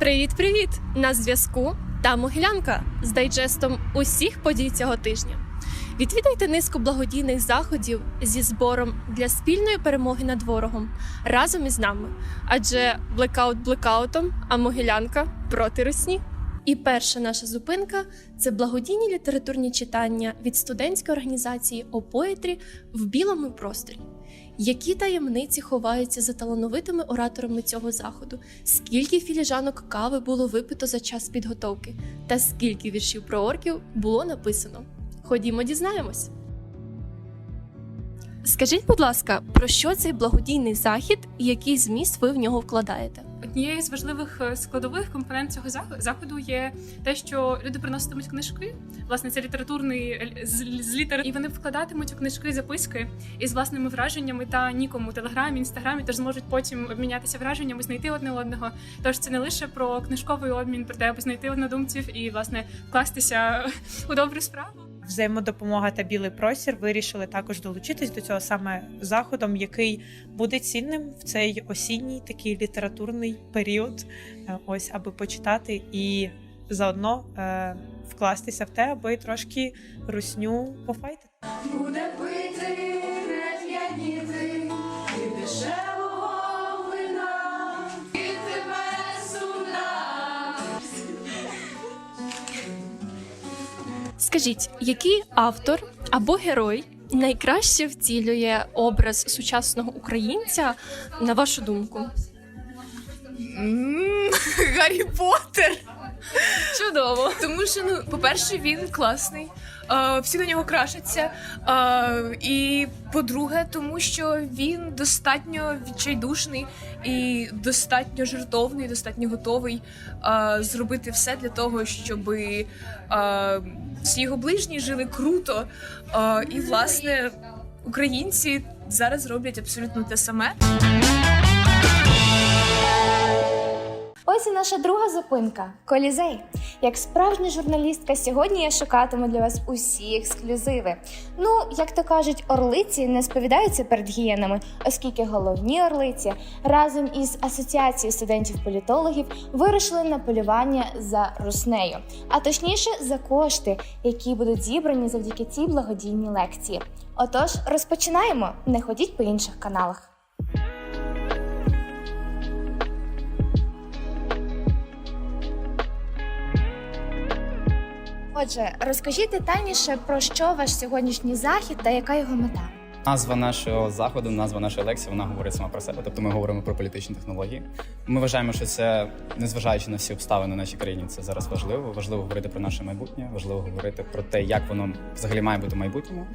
Привіт-привіт! На зв'язку та Могилянка з дайджестом усіх подій цього тижня. Відвідайте низку благодійних заходів зі збором для спільної перемоги над ворогом разом із нами. Адже блекаут блекаутом, а Могилянка проти русні. І перша наша зупинка це благодійні літературні читання від студентської організації «Опоетрі» в білому просторі. Які таємниці ховаються за талановитими ораторами цього заходу? Скільки філіжанок кави було випито за час підготовки? Та скільки віршів про орків було написано? Ходімо, дізнаємось. Скажіть, будь ласка, про що цей благодійний захід і який зміст ви в нього вкладаєте? Однією з важливих е, складових компонент цього зах- заходу є те, що люди приноситимуть книжки. Власне, це літературний е, з, з літер, і вони вкладатимуть у книжки записки із власними враженнями та ніком у телеграмі, інстаграмі, тож зможуть потім обмінятися враженнями, знайти одне одного. Тож це не лише про книжковий обмін, про те, аби знайти однодумців і власне вкластися у добру справу. Взаємодопомога та білий простір вирішили також долучитись до цього саме заходом, який буде цінним в цей осінній такий літературний період. е, Ось аби почитати і заодно е, вкластися в те, аби трошки русню пофайтити. Буде пити, не Скажіть, який автор або герой найкраще втілює образ сучасного українця, на вашу думку? М, Гаррі Поттер. Чудово! Тому що, ну, по-перше, він класний. е, Всі на нього крашаться. Е, І по-друге, тому що він достатньо відчайдушний і достатньо жертовний, достатньо готовий е, зробити все для того, щоб всі його ближні жили круто. Е, І, власне, українці зараз роблять абсолютно те саме. Ось і наша друга зупинка Колізей. Як справжня журналістка, сьогодні я шукатиму для вас усі ексклюзиви. Ну, як то кажуть, орлиці не сповідаються перед гієнами, оскільки головні орлиці разом із асоціацією студентів-політологів вирушили на полювання за руснею, а точніше за кошти, які будуть зібрані завдяки цій благодійній лекції. Отож, розпочинаємо. Не ходіть по інших каналах. Отже, розкажіть детальніше про що ваш сьогоднішній захід та яка його мета. Назва нашого заходу, назва нашої лекції, вона говорить сама про себе. Тобто ми говоримо про політичні технології. Ми вважаємо, що це, незважаючи на всі обставини в нашій країні, це зараз важливо. Важливо говорити про наше майбутнє, важливо говорити про те, як воно взагалі має бути в майбутньому.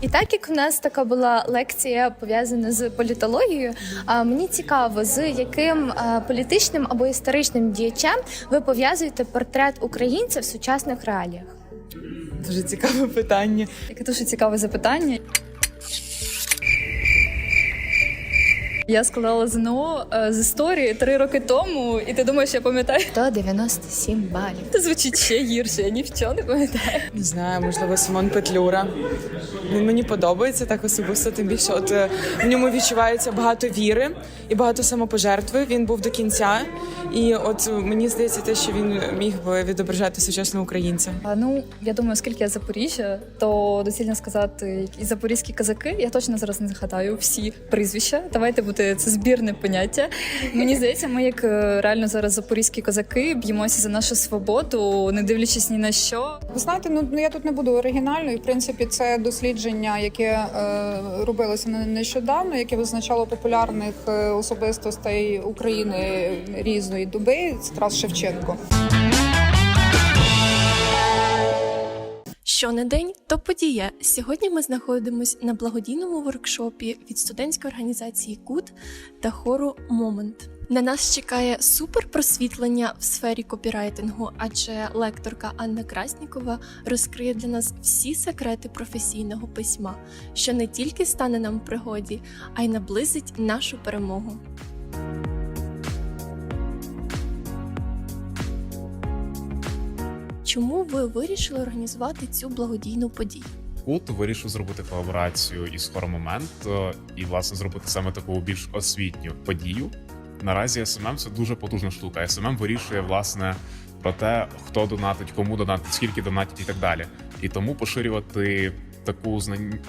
І так як в нас така була лекція пов'язана з політологією, а мені цікаво, з яким політичним або історичним діячем ви пов'язуєте портрет українця в сучасних реаліях. Дуже цікаве питання. Яке дуже цікаве запитання. Я складала ЗНО е, з історії три роки тому, і ти думаєш, я пам'ятаю? 197 балів. Це звучить ще гірше, я ні в чому не пам'ятаю. Не знаю, можливо, Симон Петлюра. Він мені подобається так особисто. Тим більше, от е, в ньому відчувається багато віри і багато самопожертви. Він був до кінця. І от мені здається, те, що він міг би відображати сучасного українця. А, ну, я думаю, оскільки я з Запоріжжя, то доцільно сказати, які запорізькі казаки. Я точно зараз не згадаю всі прізвища. Давайте буде це збірне поняття. Мені здається, ми як е, реально зараз запорізькі козаки б'ємося за нашу свободу, не дивлячись ні на що. Ви знаєте, ну ну, я тут не буду оригінальною. В принципі, це дослідження, яке е, робилося не- нещодавно, яке визначало популярних е, особистостей України різної доби. Тарас Шевченко. Що не день, то подія. Сьогодні ми знаходимось на благодійному воркшопі від студентської організації КУТ та хору Момент. На нас чекає супер просвітлення в сфері копірайтингу, адже лекторка Анна Краснікова розкриє для нас всі секрети професійного письма, що не тільки стане нам в пригоді, а й наблизить нашу перемогу. Чому ви вирішили організувати цю благодійну подію? Кут вирішив зробити колаборацію із хором момент е, і власне зробити саме таку більш освітню подію. Наразі СММ це дуже потужна штука. СММ вирішує власне про те, хто донатить, кому донатить, скільки донатить і так далі. І тому поширювати таку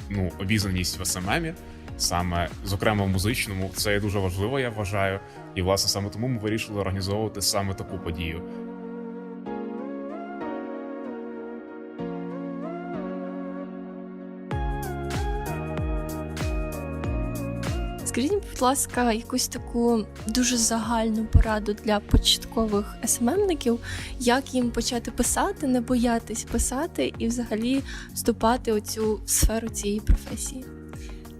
ну, обізнаність в СММі, саме зокрема в музичному, це є дуже важливо, я вважаю. І власне саме тому ми вирішили організовувати саме таку подію. Будь ласка, якусь таку дуже загальну пораду для початкових СММників, як їм почати писати, не боятись писати і взагалі вступати у цю сферу цієї професії.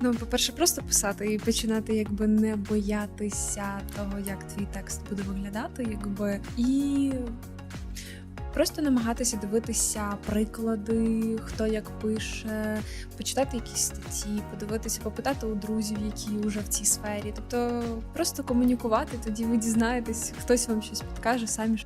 Ну, по-перше, просто писати і починати якби не боятися того, як твій текст буде виглядати, якби і просто намагатися дивитися приклади, хто як пише, почитати якісь статті, подивитися, попитати у друзів, які вже в цій сфері. Тобто просто комунікувати, тоді ви дізнаєтесь, хтось вам щось підкаже, самі.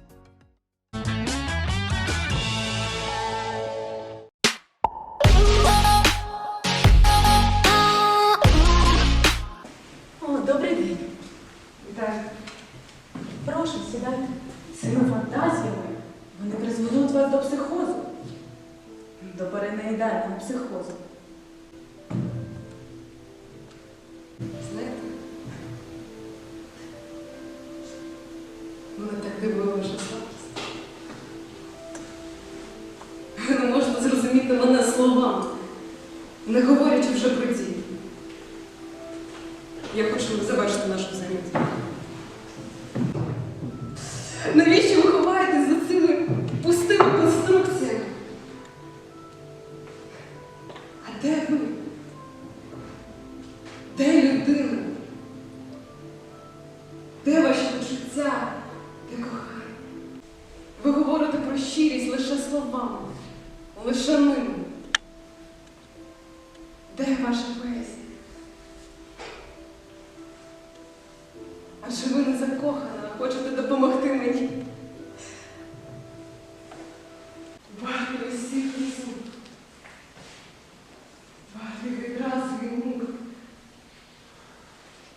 Добрий день. Вітаю. Прошу, сідайте. Цими фантазіями вони призведуть вас до психозу. До перенеїдального психозу. Знаєте? Мене так дивує ваша слабкість. Ви не можете зрозуміти мене словами, не говорячи вже про дії. Я хочу завершити словами, лише ними. Де ваша поезія? Адже ви не закохана, хочете допомогти мені. Варто усіх розум. Варто відразу і мук.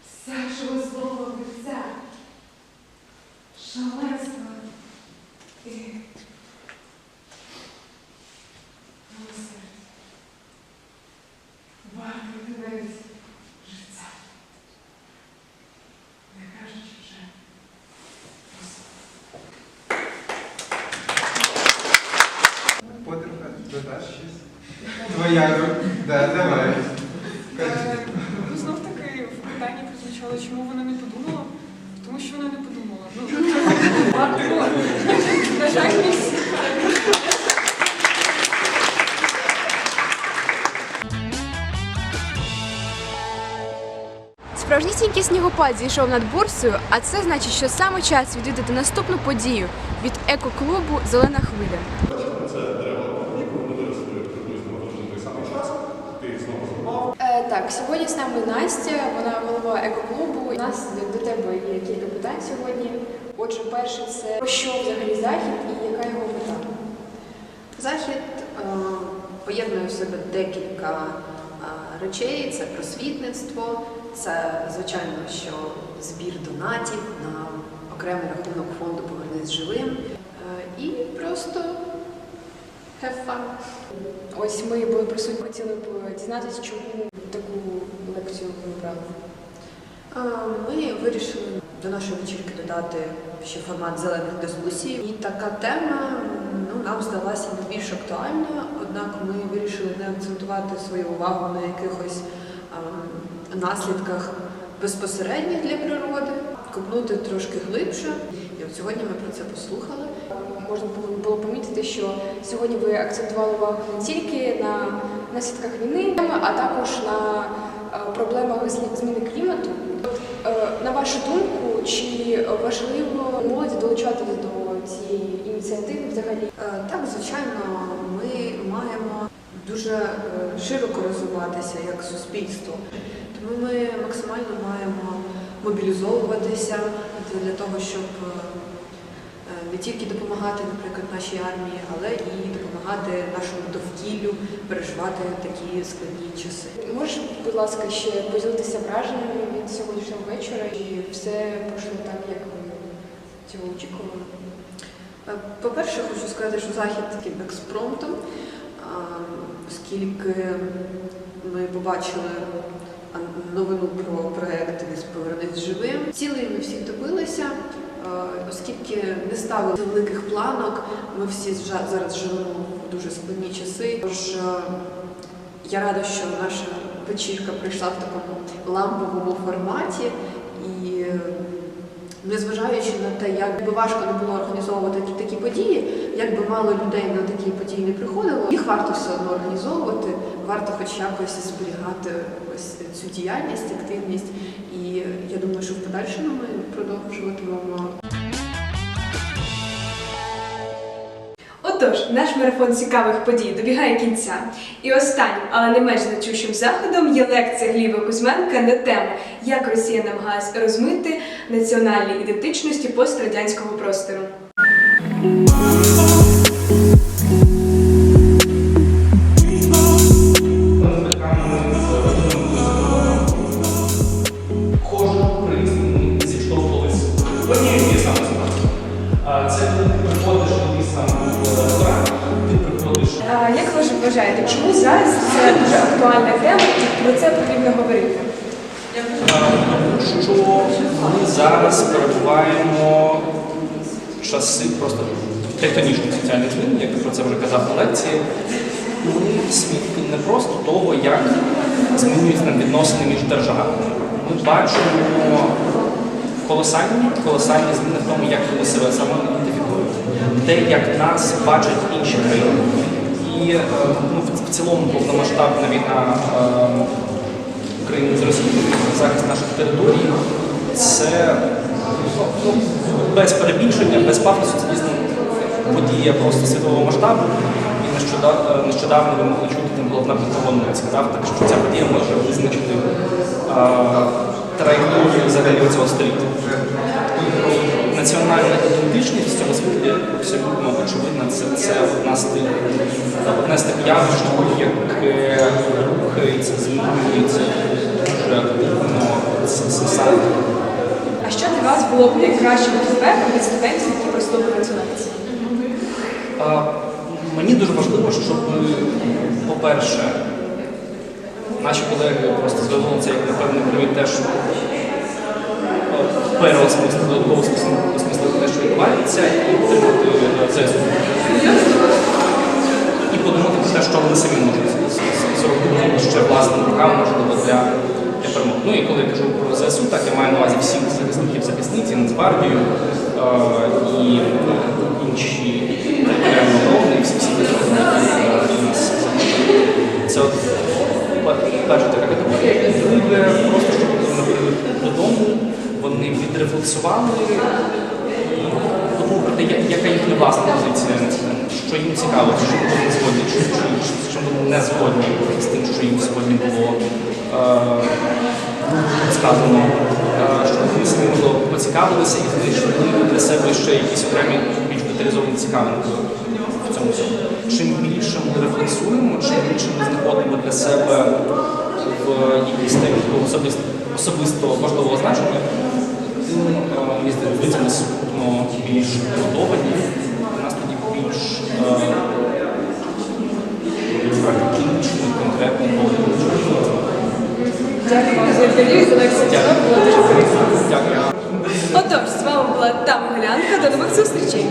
Всякого слова лиця. Шаленства і милосердя. Варто навіть життя. Не кажучи вже. Подруга, додаш щось? Твоя, да, давай. Ну, знов таки в питанні прозвучало, чому вона не подумала? Тому що вона не подумала. Ну, на жаль, не всі. Справжнісінький снігопад зійшов над бурсою, а це значить, що саме час відвідати наступну подію від екоклубу Зелена хвиля. Е, так, нами Настя, вона голова екоклубу. У нас до, до тебе є кілька питань сьогодні. Отже, перше, це про що взагалі захід і яка його мета? Захід е, поєднує в себе декілька е, речей: це просвітництво, це звичайно, що збір донатів на окремий рахунок фонду Повернись живим е, і просто have fun. Ось ми були присутні, хотіли б дізнатися, чому обрали. Е, Ми вирішили до нашої вечірки додати ще формат зелених дискусій. І така тема ну, нам здалася найбільш актуальна, однак ми вирішили не акцентувати свою увагу на якихось ем, наслідках безпосередніх для природи, копнути трошки глибше. І от сьогодні ми про це послухали. Можна було- помітити, що сьогодні ви акцентували увагу не тільки на наслідках війни, а також на проблемах зміни клімату. Е, На вашу думку, чи важливо молоді долучатися до цієї ініціативи взагалі? Е, Так, звичайно, ми маємо дуже е, широко розвиватися як суспільство. Тому ми максимально маємо мобілізовуватися для того, щоб е, не тільки допомагати, наприклад, нашій армії, але і допомагати нашому довкіллю переживати такі складні часи. Можеш, будь ласка, ще поділитися враженнями від сьогоднішнього вечора і все пройшло так, як ви цього очікували? Е, По-перше, хочу сказати, що захід такий експромтом, оскільки ми побачили новину про проект «Віз Повернись живим. Цілей ми всіх добилися, е, не ставили великих планок. Ми всі зараз живемо в дуже складні часи. Тож е, я рада, що наша вечірка прийшла в такому ламповому форматі і. е, Незважаючи на те, як би важко не було організовувати такі події, як би мало людей на такі події не приходило, їх варто все одно організовувати, варто хоч якось зберігати ось цю діяльність, активність. І я думаю, що в подальшому ми продовжуватимемо Отож, наш марафон цікавих подій добігає кінця. І останнім, але не менш значущим заходом є лекція Гліба Кузьменка на тему, як Росія намагається розмити національні ідентичності пострадянського простору. Вважаєте, чому зараз це дуже актуальна тема і про це потрібно говорити? Тому що ми зараз перебуваємо часи просто тектонічних соціальних змін, як я про це вже казав на лекції. Ми свідки не просто того, як змінюються відносини між державами. Ми бачимо колосальні, колосальні зміни в тому, як ми себе самоідентифікуємо. Те, як нас бачать інші країни. І е, ну, в- цілому повномасштабна війна е, України з Росією за захист наших територій, це ну, без перебільшення, без пафосу, це дійсно подія просто світового масштабу. І нещодавно, нещодавно ви могли чути, там головна Пентагон сказав, так що ця подія може визначити а, траєкторію взагалі цього століття. Національна ідентичність в цьому світі абсолютно очевидна. Це, це одна з тих, одне з тих явищ, яке рухається, змінюється дуже активно. Це. А що для вас було б найкращим фідбеком від студентів, які приступили цю лекцію? Мені дуже важливо, щоб, по-перше, наші колеги просто звернули це як напевне привід теж е, те, що відбувається, і отримати ЗСУ. І подумати про те, що вони самі можуть зробити ще власними руками, можливо, для, перемоги. Ну і коли я кажу про ЗСУ, так я маю на увазі всіх захисників захисниць, і Нацгвардію, е, і інші територіальні оборони, і всі всі нас. Це перша така категорія. Друге, просто щоб прийшли додому, вони відрефлексували і подумали про те, я- яка їхня власна позиція що їм цікаво, що вони згодні, що, вони не згодні з тим, що їм сьогодні було е, сказано, е, що вони самі можливо поцікавилися і знайшли для себе ще якісь окремі більш деталізовані цікавинки в цьому всьому. Чим більше ми рефлексуємо, чим більше ми знаходимо для себе в якійсь темі особисто, особисто важливого значення, тим е, здається, наступно більш готовані, у нас тоді більш практичний, конкретний погляд. Дякую вам за інтерв'ю за. Дякую. Отож, з вами була Тама Глянка. До нових зустрічей.